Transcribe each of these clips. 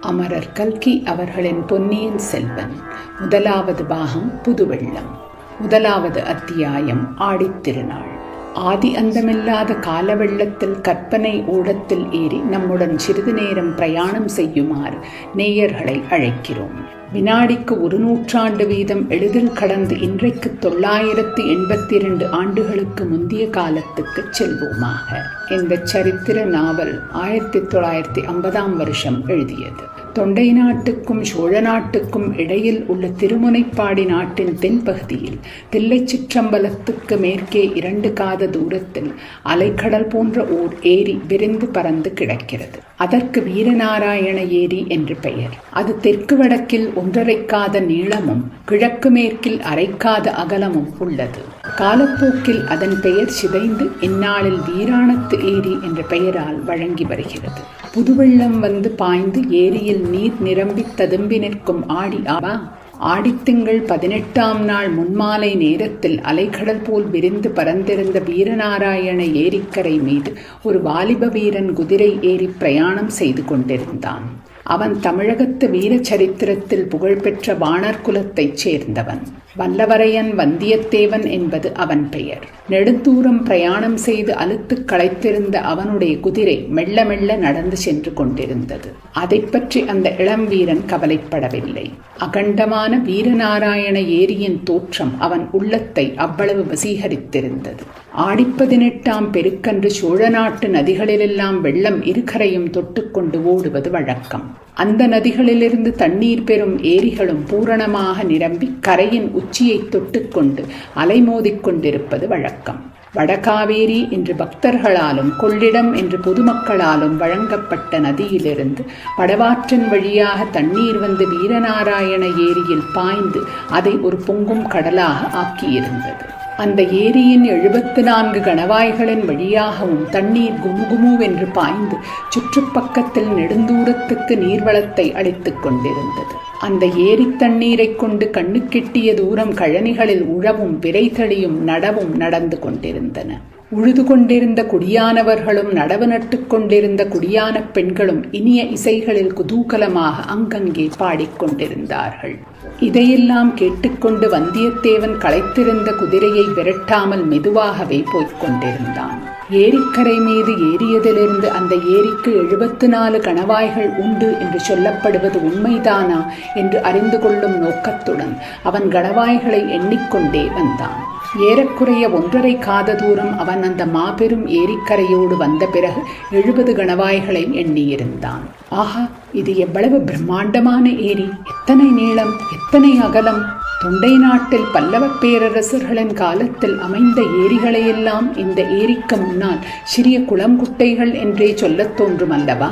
அமரர் கல்கி அவர்களின் பொன்னியின் செல்வன். முதலாவது பாகம் புதுவெள்ளம். முதலாவது அத்தியாயம் ஆடித்திருநாள். ஆதி அந்தமில்லாத காலவெள்ளத்தில் கற்பனை ஓடத்தில் ஏறி நம்முடன் சிறிது நேரம் பிரயாணம் செய்யுமாறு நேயர்களை அழைக்கிறோம். வினாடிக்கு ஒரு நூற்றாண்டு வீதம் எளிதில் கடந்து இன்றைக்கு தொள்ளாயிரத்து எண்பத்தி இரண்டு ஆண்டுகளுக்கு முந்தைய காலத்துக்கு செல்வோமாக. இந்த சரித்திர நாவல் ஆயிரத்தி தொள்ளாயிரத்தி ஐம்பதாம் வருஷம் எழுதியது. தொண்டை நாட்டுக்கும் சோழ நாட்டுக்கும் இடையில் உள்ள திருமுனைப்பாடி நாட்டின் தென்பகுதியில் தில்லை சிற்றம்பலத்துக்கு மேற்கே இரண்டு காத தூரத்தில் அலைக்கடல் போன்ற ஓர் ஏரி விரிந்து பறந்து கிடக்கிறது. அதற்கு வீரநாராயண ஏரி என்று பெயர். அது தெற்கு வடக்கில் ஒன்றரைக்காத நீளமும் கிழக்கு மேற்கில் அரைக்காத அகலமும் உள்ளது. காலப்போக்கில் அதன் பெயர் சிதைந்து இந்நாளில் வீராணத்து ஏரி என்ற பெயரால் வழங்கி வருகிறது. புதுவெள்ளம் வந்து பாய்ந்து ஏரியில் நீர் நிரம்பி ததும்பி நிற்கும் ஆடி ஆவா ஆடித்திங்கள் பதினெட்டாம் நாள் முன்மாலை நேரத்தில் அலைக்கடல் போல் விரிந்து பறந்திருந்த வீரநாராயண ஏரிக்கரை மீது ஒரு வாலிப வீரன் குதிரை ஏறி பிரயாணம் செய்து கொண்டிருந்தான். அவன் தமிழகத்து வீர சரித்திரத்தில் புகழ்பெற்ற வாணர் குலத்தைச் சேர்ந்தவன். வல்லவரையன் வந்தியத்தேவன் என்பது அவன் பெயர். நெடுந்தூரம் பிரயாணம் செய்து அழுத்துக் களைத்திருந்த அவனுடைய குதிரை மெல்ல மெல்ல நடந்து சென்று கொண்டிருந்தது. அதை பற்றி அந்த இளம் வீரன் கவலைப்படவில்லை. அகண்டமான வீரநாராயண ஏரியின் தோற்றம் அவன் உள்ளத்தை அவ்வளவு வசீகரித்திருந்தது. ஆடிப்பதினெட்டாம் பெருக்கன்று சோழ நாட்டு நதிகளிலெல்லாம் வெள்ளம் இருகரையும் தொட்டுக்கொண்டு ஓடுவது வழக்கம். அந்த நதிகளிலிருந்து தண்ணீர் பெறும் ஏரிகளும் பூரணமாக நிரம்பி கரையின் உச்சியை தொட்டுக்கொண்டு அலைமோதிக்கொண்டிருப்பது வழக்கம். வடகாவேரி என்று பக்தர்களாலும் கொள்ளிடம் என்று பொதுமக்களாலும் வழங்கப்பட்ட நதியிலிருந்து வடவாற்றின் வழியாக தண்ணீர் வந்து வீரநாராயண ஏரியில் பாய்ந்து அதை ஒரு பொங்கும் கடலாக ஆக்கியிருந்தது. அந்த ஏரியின் எழுபத்து நான்கு கணவாய்களின் வழியாகவும் தண்ணீர் குமுகுமுவென்று பாய்ந்து சுற்றுப்பக்கத்தில் நெடுந்தூரத்துக்கு நீர்வளத்தை அளித்துக் கொண்டிருந்தது. அந்த ஏரி தண்ணீரை கொண்டு கண்ணுக்கெட்டிய தூரம் கழனிகளில் உழவும் விரைதளியும் நடவும் நடந்து கொண்டிருந்தன. உழுது கொண்டிருந்த குடியானவர்களும் நடவு நட்டுக் கொண்டிருந்த குடியான பெண்களும் இனிய இசைகளில் குதூகலமாக அங்கங்கே பாடிக்கொண்டிருந்தார்கள் இதையெல்லாம் கேட்டுக்கொண்டு வந்தியத்தேவன் களைத்திருந்த குதிரையை விரட்டாமல் மெதுவாகவே போய்க் கொண்டிருந்தான். ஏரிக்கரை மீது ஏறியதிலிருந்து அந்த ஏரிக்கு எழுபத்து நாலு கணவாய்கள் உண்டு என்று சொல்லப்படுவது உண்மைதானா என்று அறிந்து கொள்ளும் நோக்கத்துடன் அவன் கணவாய்களை எண்ணிக்கொண்டே வந்தான். ஏறக்குறைய ஒன்றரை காத தூரம் அவன் அந்த மாபெரும் ஏரிக்கரையோடு வந்த பிறகு எழுபது கணவாய்களை எண்ணியிருந்தான். ஆஹா இது எவ்வளவு பிரம்மாண்டமான ஏரி! எத்தனை நீளம் எத்தனை அகலம்! தொண்டை நாட்டில் பல்லவ பேரரசர்களின் காலத்தில் அமைந்த ஏரிகளையெல்லாம் இந்த ஏரிக்கு முன்னால் சிறிய குளங்குட்டைகள் என்றே சொல்லத் தோன்றும் அல்லவா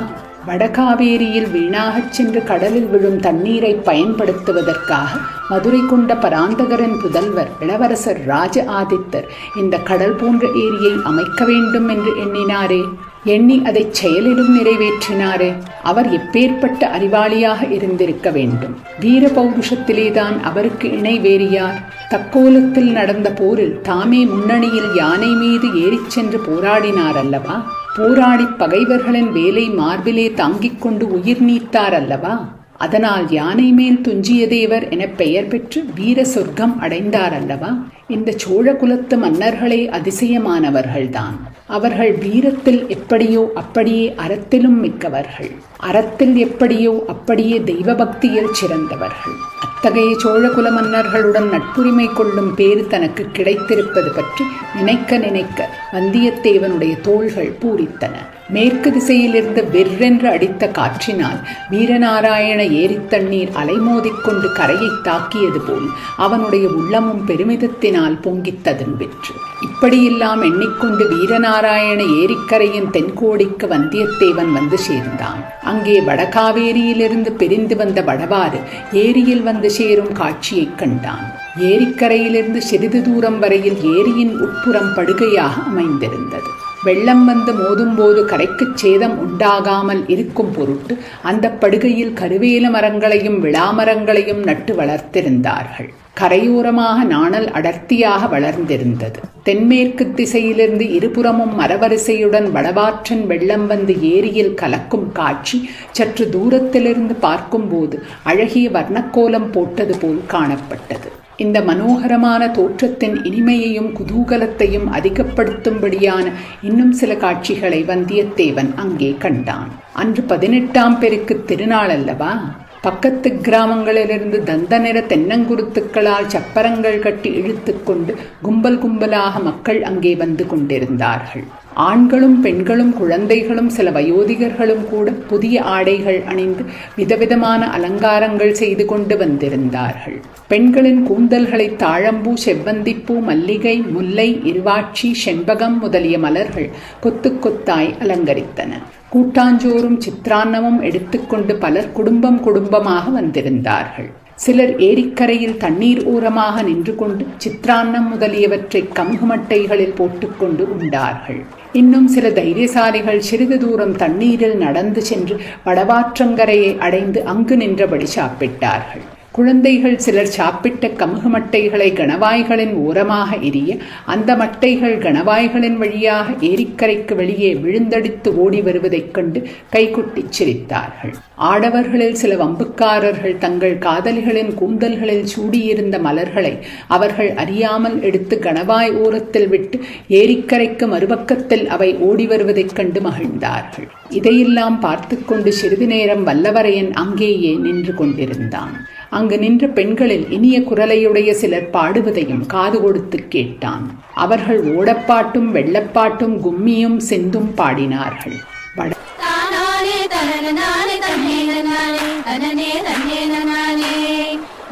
வடகாவேரியில் வீணாகச் சென்று கடலில் விழும் தண்ணீரை பயன்படுத்துவதற்காக மதுரை கொண்ட பராந்தகரின் புதல்வர் இளவரசர் ராஜ ஆதித்தர் இந்த கடல் போன்ற ஏரியை அமைக்க வேண்டும் என்று எண்ணினாரே. எண்ணி அதை செயலிலும் நிறைவேற்றினாரே. அவர் எப்பேற்பட்ட அறிவாளியாக இருந்திருக்க வேண்டும். வீர பௌருஷத்திலேதான் அவருக்கு இணை வேறியார். தக்கோலத்தில் நடந்த போரில் தாமே முன்னணியில் யானை மீது ஏறிச் சென்று போராடினார் அல்லவா போராடி பகைவர்களின் வேலை மார்பிலே தாங்கிக் கொண்டு உயிர் நீத்தார் அல்லவா அதனால் யானை மேல் துஞ்சிய தேவர் என பெயர் பெற்று வீர சொர்க்கம் அடைந்தார் அல்லவா இந்த சோழ குலத்து மன்னர்களே அதிசயமானவர்கள்தான். அவர்கள் வீரத்தில் எப்படியோ அப்படியே அறத்திலும் மிக்கவர்கள். அறத்தில் எப்படியோ அப்படியே தெய்வ பக்தியில் சிறந்தவர்கள். அத்தகைய சோழகுல மன்னர்களுடன் நட்புரிமை கொள்ளும் பேறு தனக்கு கிடைத்திருப்பது பற்றி நினைக்க நினைக்க வந்தியத்தேவனுடைய தோள்கள் பூரித்தன. மேற்கு திசையிலிருந்து வெர்ரென்று அடித்த காற்றினால் வீரநாராயண ஏரித்தண்ணீர் அலைமோதிக்கொண்டு கரையை தாக்கியது போல் அவனுடைய உள்ளமும் பெருமிதத்தினால் பொங்கித் ததும்பிற்று இப்படியெல்லாம் எண்ணிக்கொண்டு வீரநாராயண ஏரிக்கரையின் தென்கோடிக்கு வந்தியத்தேவன் வந்து சேர்ந்தான். அங்கே வடகாவேரியிலிருந்து பிரிந்து வந்த வடவாறு ஏரியில் வந்து சேரும் காட்சியைக் கண்டான். ஏரிக்கரையிலிருந்து சிறிது தூரம் வரையில் ஏரியின் உட்புறம் படுகையாக அமைந்திருந்தது. வெள்ளம் வந்து மோதும்போது கலைக்குச் சேதம் உண்டாகாமல் இருக்கும் பொருட்டு அந்த படுகையில் கருவேல மரங்களையும் விளாமரங்களையும் நட்டு வளர்த்திருந்தார்கள். கரையோரமாக நாணல் அடர்த்தியாக வளர்ந்திருந்தது. தென்மேற்கு திசையிலிருந்து இருபுறமும் மரவரிசையுடன் வடவாற்றன் வெள்ளம் வந்து ஏரியில் கலக்கும் காட்சி சற்று தூரத்திலிருந்து பார்க்கும்போது அழகிய வர்ணக்கோலம் போட்டது போல் காணப்பட்டது. இந்த மனோகரமான தோற்றத்தின் இனிமையையும் குதூகலத்தையும் அதிகப்படுத்தும்படியான இன்னும் சில காட்சிகளை வந்தியத்தேவன் அங்கே கண்டான். அன்று பதினெட்டாம் பெருக்கு திருநாள் அல்லவா? பக்கத்து கிராமங்களிலிருந்து தந்த நிற தென்னங்குருத்துக்களால் சப்பரங்கள் கட்டி இழுத்துக்கொண்டு கும்பல் கும்பலாக மக்கள் அங்கே வந்து கொண்டிருந்தார்கள். ஆண்களும் பெண்களும் குழந்தைகளும் சில வயோதிகர்களும் கூட புதிய ஆடைகள் அணிந்து விதவிதமான அலங்காரங்கள் செய்து கொண்டு வந்திருந்தார்கள். பெண்களின் கூந்தல்களை தாழம்பூ செவ்வந்திப்பூ மல்லிகை முல்லை இருவாட்சி செண்பகம் முதலிய மலர்கள் கொத்து கொத்தாய் அலங்கரித்தன. கூட்டாஞ்சோறும் சித்ரான்னமும் எடுத்துக்கொண்டு பலர் குடும்பம் குடும்பமாக வந்திருந்தார்கள். சிலர் ஏரிக்கரையில் தண்ணீர் ஓரமாக நின்று கொண்டு சித்ரான்னம் முதலியவற்றை கமுகுமட்டைகளில் போட்டுக்கொண்டு உண்டார்கள். இன்னும் சில தைரியசாலிகள் சிறிது தூரம் தண்ணீரில் நடந்து சென்று வடவாற்றங்கரையை அடைந்து அங்கு நின்றபடி சாப்பிட்டார்கள். குழந்தைகள் சிலர் சாப்பிட்ட கமுகு மட்டைகளை கணவாய்களின் ஓரமாக எரிய அந்த மட்டைகள் கணவாய்களின் வழியாக ஏரிக்கரைக்கு வெளியே விழுந்தடித்து ஓடி வருவதைக் கண்டு கைகுட்டிச் சிரித்தார்கள். ஆடவர்களில் சில வம்புக்காரர்கள் தங்கள் காதலிகளின் கூந்தல்களில் சூடியிருந்த மலர்களை அவர்கள் அறியாமல் எடுத்து கணவாய் ஓரத்தில் விட்டு ஏரிக்கரைக்கு மறுபக்கத்தில் அவை ஓடி வருவதைக் கண்டு மகிழ்ந்தார்கள். இதையெல்லாம் பார்த்து கொண்டு சிறிது நேரம் வல்லவரையன் அங்கேயே நின்று கொண்டிருந்தான். அங்கு நின்ற பெண்களில் இனிய குரலையுடைய சிலர் பாடுவதையும் காது கொடுத்து கேட்டான். அவர்கள் ஓடப்பாட்டும் வெள்ளப்பாட்டும் கும்மியும் செந்தும் பாடினார்கள். வட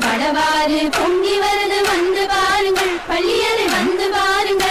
வடவாறு பொங்கி வருது வந்து பாருங்கள். பள்ளியரை வந்து பாருங்கள்.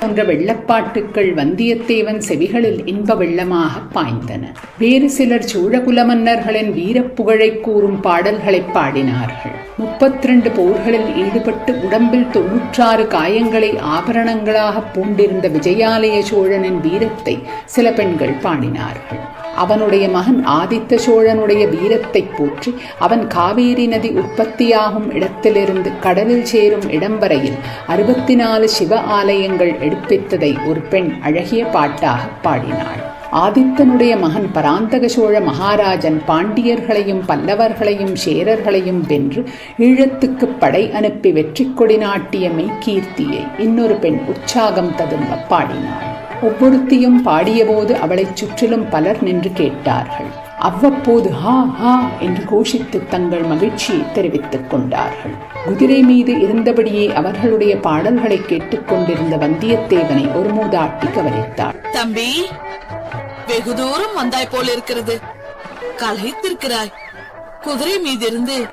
போன்ற வெள்ளப்பாட்டுக்கள் வந்தியத்தேவன் செவிகளில் இன்ப வெள்ளமாக பாய்ந்தன. வேறு சிலர் சோழகுல மன்னர்களின் வீரப்புகழை கூறும் பாடல்களைப் பாடினார்கள். முப்பத்திரண்டு போர்களில் ஈடுபட்டு உடம்பில் தொன்னூற்றாறு காயங்களை ஆபரணங்களாக பூண்டிருந்த விஜயாலய சோழனின் வீரத்தை சில பெண்கள் பாடினார்கள். அவனுடைய மகன் ஆதித்த சோழனுடைய வீரத்தை போற்றி அவன் காவேரி நதி உற்பத்தியாகும் இடத்திலிருந்து கடலில் சேரும் இடம் வரையில் அறுபத்தி நாலு சிவ ஆலயங்கள் எடுப்பித்ததை ஒரு பெண் அழகிய பாட்டாக பாடினாள். ஆதித்தனுடைய மகன் பராந்தக சோழ மகாராஜன் பாண்டியர்களையும் பல்லவர்களையும் சேரர்களையும் வென்று ஈழத்துக்கு படை அனுப்பி வெற்றி கொடி நாட்டிய மெய்கீர்த்தியை இன்னொரு பெண் உற்சாகம் ததும்ப பாடினாள். ஒவ்வொருத்தியும் பாடியபோது அவளைச் சுற்றிலும் பலர் நின்று கேட்டார்கள். அவ்வப்போது ஹா ஹா என்று கோஷித்து தங்கள் மகிழ்ச்சியை தெரிவித்துக் கொண்டார்கள். குதிரை மீது இருந்தபடியே அவர்களுடைய பாடல்களை கேட்டுக்கொண்டிருந்த வந்தியத்தேவனை ஒரு மூதாட்டி கவனித்தாள். தம்பி வெகு தூரம் வந்தாய் போல இருக்கிறது. கலைத்திருக்கிறாய். குதிரை மீதிருந்து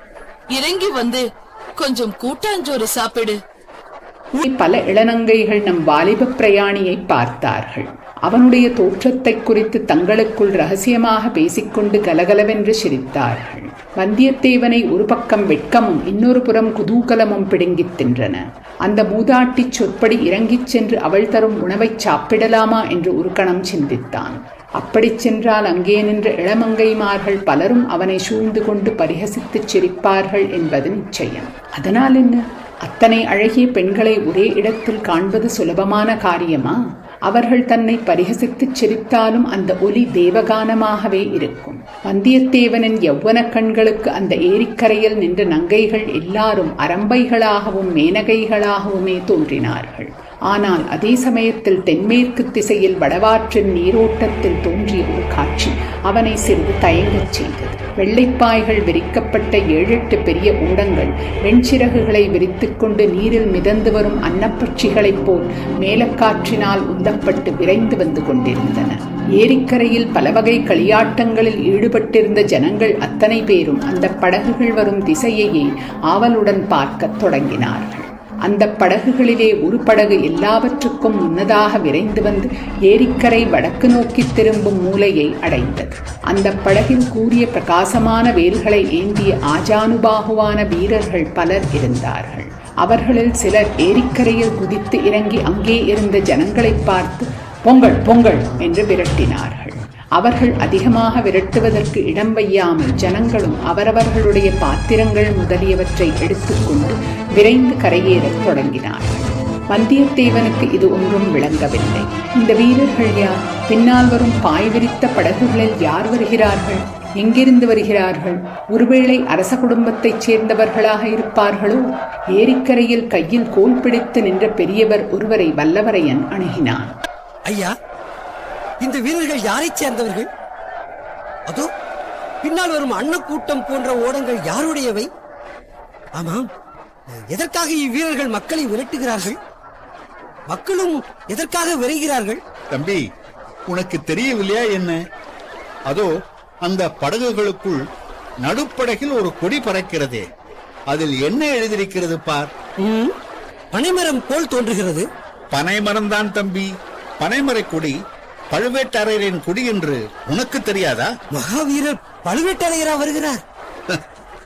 இறங்கி வந்து கொஞ்சம் கூட்டாஞ்சோறு சாப்பிடு. பல இளநங்கைகள் நம் வாலிப பிரயாணியை பார்த்தார்கள். அவனுடைய தோற்றத்தைக் குறித்து தங்களுக்குள் ரகசியமாக பேசிக்கொண்டு கலகலவென்று சிரித்தார்கள். வந்தியத்தேவனை ஒரு பக்கம் வெட்கமும் இன்னொரு புறம் குதூகலமும் பிடுங்கித் தின்றன. அந்த மூதாட்டிச் சொற்படி இறங்கிச் சென்று அவள் தரும் உணவைச் சாப்பிடலாமா என்று ஒரு கணம் சிந்தித்தான். அப்படிச் சென்றால் அங்கே நின்ற இளமங்கைமார்கள் பலரும் அவனை சூழ்ந்து கொண்டு பரிகசித்துச் சிரிப்பார்கள் என்பது நிச்சயம். அதனால் என்ன? அத்தனை அழகிய பெண்களை ஒரே இடத்தில் காண்பது சுலபமான காரியமா? அவர்கள் தன்னை பரிகசித்துச் சிரித்தாலும் அந்த ஒலி தேவகானமாகவே இருக்கும். வந்தியத்தேவனின் யௌவன கண்களுக்கு அந்த ஏரிக்கரையில் நின்ற நங்கைகள் எல்லாரும் அரம்பைகளாகவும் மேனகைகளாகவுமே தோன்றினார்கள். ஆனால் அதே சமயத்தில் தென்மேற்கு திசையில் வடவாற்றின் நீரோட்டத்தில் தோன்றிய ஒரு காட்சி அவனை சிறிது தயங்கச் செய்தது. வெள்ளைப்பாய்கள் விரிக்கப்பட்ட ஏழெட்டு பெரிய ஊடங்கள் வெண்சிறகுகளை விரித்துக்கொண்டு நீரில் மிதந்து வரும் அன்னப்பட்சிகளைப் போல் மேலக்காற்றினால் உந்தப்பட்டு விரைந்து வந்து கொண்டிருந்தன. ஏரிக்கரையில் பலவகை களியாட்டங்களில் ஈடுபட்டிருந்த ஜனங்கள் அத்தனை பேரும் அந்த படகுகள் வரும் திசையையே ஆவலுடன் பார்க்கத் தொடங்கினார்கள். அந்த படகுகளிலே ஒரு படகு எல்லாவற்றுக்கும் முன்னதாக விரைந்து வந்து ஏரிக்கரை வடக்கு நோக்கி திரும்பும் மூலையை அடைந்தது. அந்த படகில் கூறிய பிரகாசமான வேல்களை ஏந்திய ஆஜானுபாகுவான வீரர்கள் பலர் இருந்தார்கள். அவர்களில் சிலர் ஏரிக்கரையில் குதித்து இறங்கி அங்கே இருந்த ஜனங்களை பார்த்து பொங்கல் பொங்கல் என்று விரட்டினார்கள். அவர்கள் அதிகமாக விரட்டுவதற்கு இடம் வையாமல் ஜனங்களும் அவரவர்களுடைய பாத்திரங்கள் முதலியவற்றை எடுத்துக்கொண்டு விரைந்து கரையேறத் தொடங்கினார்கள் வந்தியத்தேவனுக்கு இது ஒன்றும் விளங்கவில்லை. இந்த வீரர்கள் யார்? பின்னால் வரும் பாய் விரித்த படகுகளில் யார் வருகிறார்கள்? எங்கிருந்து வருகிறார்கள்? ஒருவேளை அரச குடும்பத்தைச் சேர்ந்தவர்களாக இருப்பார்களோ? ஏரிக்கரையில் கையில் கோல் பிடித்து நின்ற பெரியவர் ஒருவரை வல்லவரையன் அணுகினான். ஐயா இந்த வீரர்கள் யாரைச் சேர்ந்தவர்கள்? அதோ பின்னால் வரும் அன்னக்கூட்டம் போன்ற ஓடங்கள் யாருடையவை? ஆமாம் எதற்காக இவ்வீரர்கள் மக்களை விரட்டுகிறார்கள்? மக்களும் எதற்காக விரைகிறார்கள்? தம்பி உனக்கு தெரியவில்லையா என்ன? அதோ அந்த படகுகளுக்குள் நடுப்படகில் ஒரு கொடி பறக்கிறதே. அதில் என்ன எழுதியிருக்கிறது பார்? பனைமரம் போல் தோன்றுகிறது. பனைமரம்தான் தம்பி. பனைமரக் கொடி. பழுவேட்டரையரின் கொடி என்று உனக்கு தெரியாதா? மகாவீரர் பழுவேட்டரையரா வருகிறார்.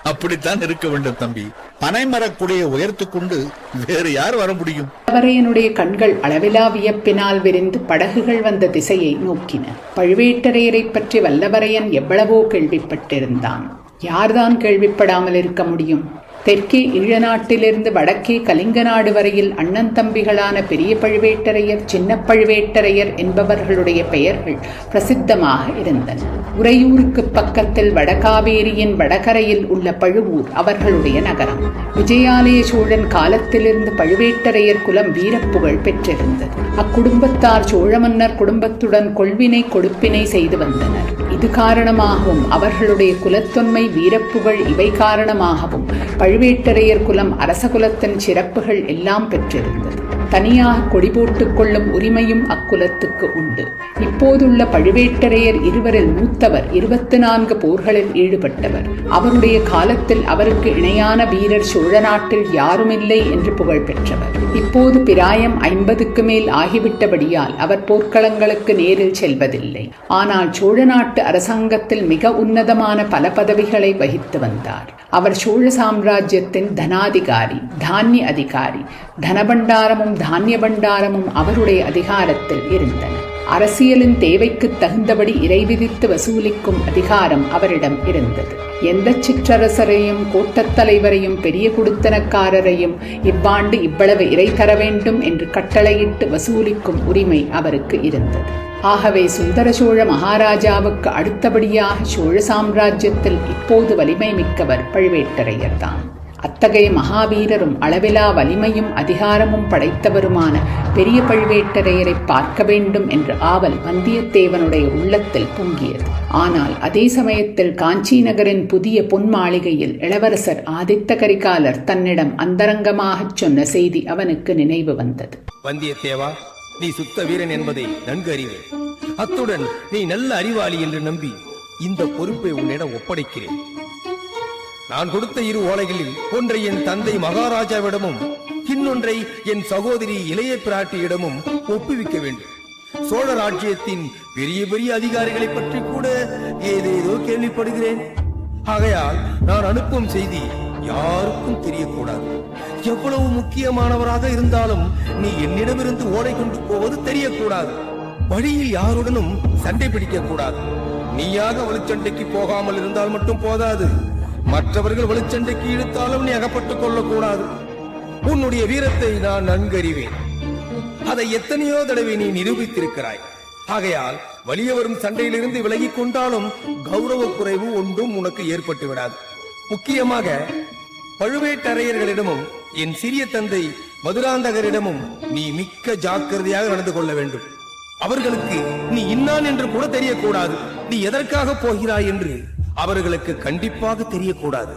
அப்படித்தான் இருக்க வேண்டும் தம்பி. பனைமரக் கொடியை உயர்த்திக் கொண்டு வேறு யார் வர முடியும்? வல்லவரையனுடைய கண்கள் அளவிலா வியப்பினால் விரிந்து படகுகள் வந்த திசையை நோக்கின. பழுவேட்டரையரைப் பற்றி வல்லவரையன் எவ்வளவோ கேள்விப்பட்டிருந்தான். யார்தான் கேள்விப்படாமல் இருக்க முடியும்? தெற்கே ஈழநாட்டிலிருந்து வடக்கே கலிங்க நாடு வரையில் அண்ணன் தம்பிகளான பெரிய பழுவேட்டரையர் சின்ன பழுவேட்டரையர் என்பவர்களுடைய பெயர்கள் பிரசித்தமாக இருந்தன. உறையூருக்கு பக்கத்தில் வடகாவேரியின் வடகரையில் உள்ள பழுவூர் அவர்களுடைய நகரம். விஜயாலய சோழன் காலத்திலிருந்து பழுவேட்டரையர் குலம் வீரப்புகழ் பெற்றிருந்தது. அக்குடும்பத்தார் சோழ மன்னர் குடும்பத்துடன் கொள்வினை கொடுப்பினை செய்து வந்தனர். இது காரணமாகவும் அவர்களுடைய குலத்தொன்மை வீரப்புகழ் இவை காரணமாகவும் பழுவேட்டரையர் குலம் அரச குலத்தின் சிறப்புகள் எல்லாம் பெற்றிருந்தது. தனியாக கொடி போட்டுக் கொள்ளும் உரிமையும் அக்குலத்துக்கு உண்டு. இப்போதுள்ள பழுவேட்டரையர் இருவரில் மூத்தவர் இருபத்தி நான்கு போர்களில் ஈடுபட்டவர். அவருடைய காலத்தில் அவருக்கு இணையான வீரர் சோழ நாட்டில் யாருமில்லை என்று புகழ் பெற்றவர். இப்போது பிராயம் ஐம்பதுக்கு மேல் ஆகிவிட்டபடியால் அவர் போர்க்களங்களுக்கு நேரில் செல்வதில்லை. ஆனால் சோழ நாட்டு அரசாங்கத்தில் மிக உன்னதமான பல பதவிகளை வகித்து வந்தார். அவர் சோழ சாம்ராஜ் தனாதிகாரி தானிய அதிகாரி தனபண்டாரமும் தானிய பண்டாரமும் அவருடைய அதிகாரத்தில் இருந்தன. அரசியலின் தேவைக்கு தகுந்தபடி இறைவிதித்து வசூலிக்கும் அதிகாரம் அவரிடம் இருந்தது. எந்த சிற்றரசரையும் கூட்டத்தலைவரையும் பெரிய குடுத்தனக்காரரையும் இவ்வாண்டு இவ்வளவு இறை தர வேண்டும் என்று கட்டளையிட்டு வசூலிக்கும் உரிமை அவருக்கு இருந்தது. ஆகவே சுந்தர சோழ மகாராஜாவுக்கு அடுத்தபடியாக சோழ சாம்ராஜ்யத்தில் இப்போது வலிமை மிக்கவர் பழுவேட்டரையர்தான் அத்தகைய மகாவீரரும் அளவிலா வலிமையும் அதிகாரமும் படைத்தவருமான பெரிய பழுவேட்டரையரை பார்க்க வேண்டும் என்ற ஆவல் வந்தியத்தேவனுடைய உள்ளத்தில் பொங்கியது. ஆனால் அதே சமயத்தில் காஞ்சி நகரின் புதிய பொன் மாளிகையில் இளவரசர் ஆதித்த கரிகாலர் தன்னிடம் அந்தரங்கமாகச் சொன்ன செய்தி அவனுக்கு நினைவு வந்தது. வந்தியத்தேவா நீ சுத்த வீரன் என்பதை நன்கு அறிவேன் அத்துடன் நீ நல்ல அறிவாளி என்று நம்பி இந்த பொறுப்பை உன்னிடம் ஒப்படைக்கிறேன். நான் கொடுத்த இரு ஓலைகளில் ஒன்றை என் தந்தை மகாராஜாவிடமும் இன்னொன்றை என் சகோதரி இளைய பிராட்டியிடமும் ஒப்புவிக்க வேண்டும். சோழ ராஜ்யத்தின் பெரிய பெரிய அதிகாரிகளை பற்றி கூட ஏதேதோ கேள்விப்படுகிறேன். ஆகையால் நான் அனுப்பும் செய்தி யாருக்கும் தெரியக்கூடாது. எவ்வளவு முக்கியமானவராக இருந்தாலும் நீ என்னிடமிருந்து ஓடை கொண்டு போவது தெரியக்கூடாது. வழியில் யாருடனும் சண்டை பிடிக்க கூடாது நீயாக வலுச்சண்டைக்கு போகாமல் இருந்தால் மட்டும் போதாது. மற்றவர்கள் வலுச்சண்டைக்கு இழுத்தாலும் நீ அகப்பட்டுக் கொள்ளக்கூடாது. உன்னுடைய வீரத்தை நான் நன்கறிவேன். அதை எத்தனையோ தடவை நீ நிரூபித்திருக்கிறாய். ஆகையால் வலிய வரும் சண்டையிலிருந்து விலகிக் கொண்டாலும் கௌரவ குறைவு ஒன்றும் உனக்கு ஏற்பட்டு விடாது முக்கியமாக பழுவேட்டரையர்களிடமும் என் சிறிய தந்தை மதுராந்தகரிடமும் நீ மிக்க ஜாக்கிரதையாக நடந்து கொள்ள வேண்டும். அவர்களுக்கு நீ இன்னான் என்று கூட தெரியக்கூடாது. நீ எதற்காக போகிறாய் என்று அவர்களுக்கு கண்டிப்பாக தெரியக்கூடாது.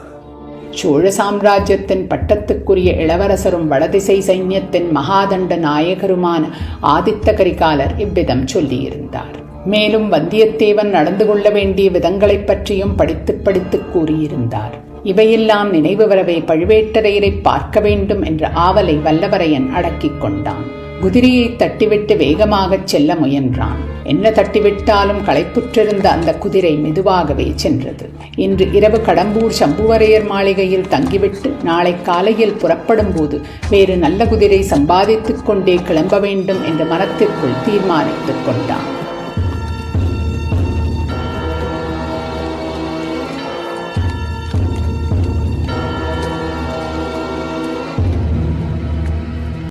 சோழ சாம்ராஜ்யத்தின் பட்டத்துக்குரிய இளவரசரும் வடதிசை சைன்யத்தின் மகாதண்ட நாயகருமான ஆதித்த கரிகாலர் இவ்விதம் சொல்லியிருந்தார். மேலும் வந்தியத்தேவன் நடந்து கொள்ள வேண்டிய விதங்களைப் பற்றியும் படித்து படித்து கூறியிருந்தார். இவையெல்லாம் நினைவு வரவே பழுவேட்டரையரை பார்க்க வேண்டும் என்ற ஆவலை வல்லவரையன் அடக்கிக் கொண்டான். குதிரையை தட்டிவிட்டு வேகமாகச் செல்ல முயன்றான். என்ன தட்டிவிட்டாலும் களைப்புற்றிருந்த அந்த குதிரை மெதுவாகவே சென்றது. இன்று இரவு கடம்பூர் சம்புவரையர் மாளிகையில் தங்கிவிட்டு நாளை காலையில் புறப்படும் போது வேறு நல்ல குதிரை சம்பாதித்துக் கொண்டே கிளம்ப வேண்டும் என்று மனத்திற்குள் தீர்மானித்துக் கொண்டான்.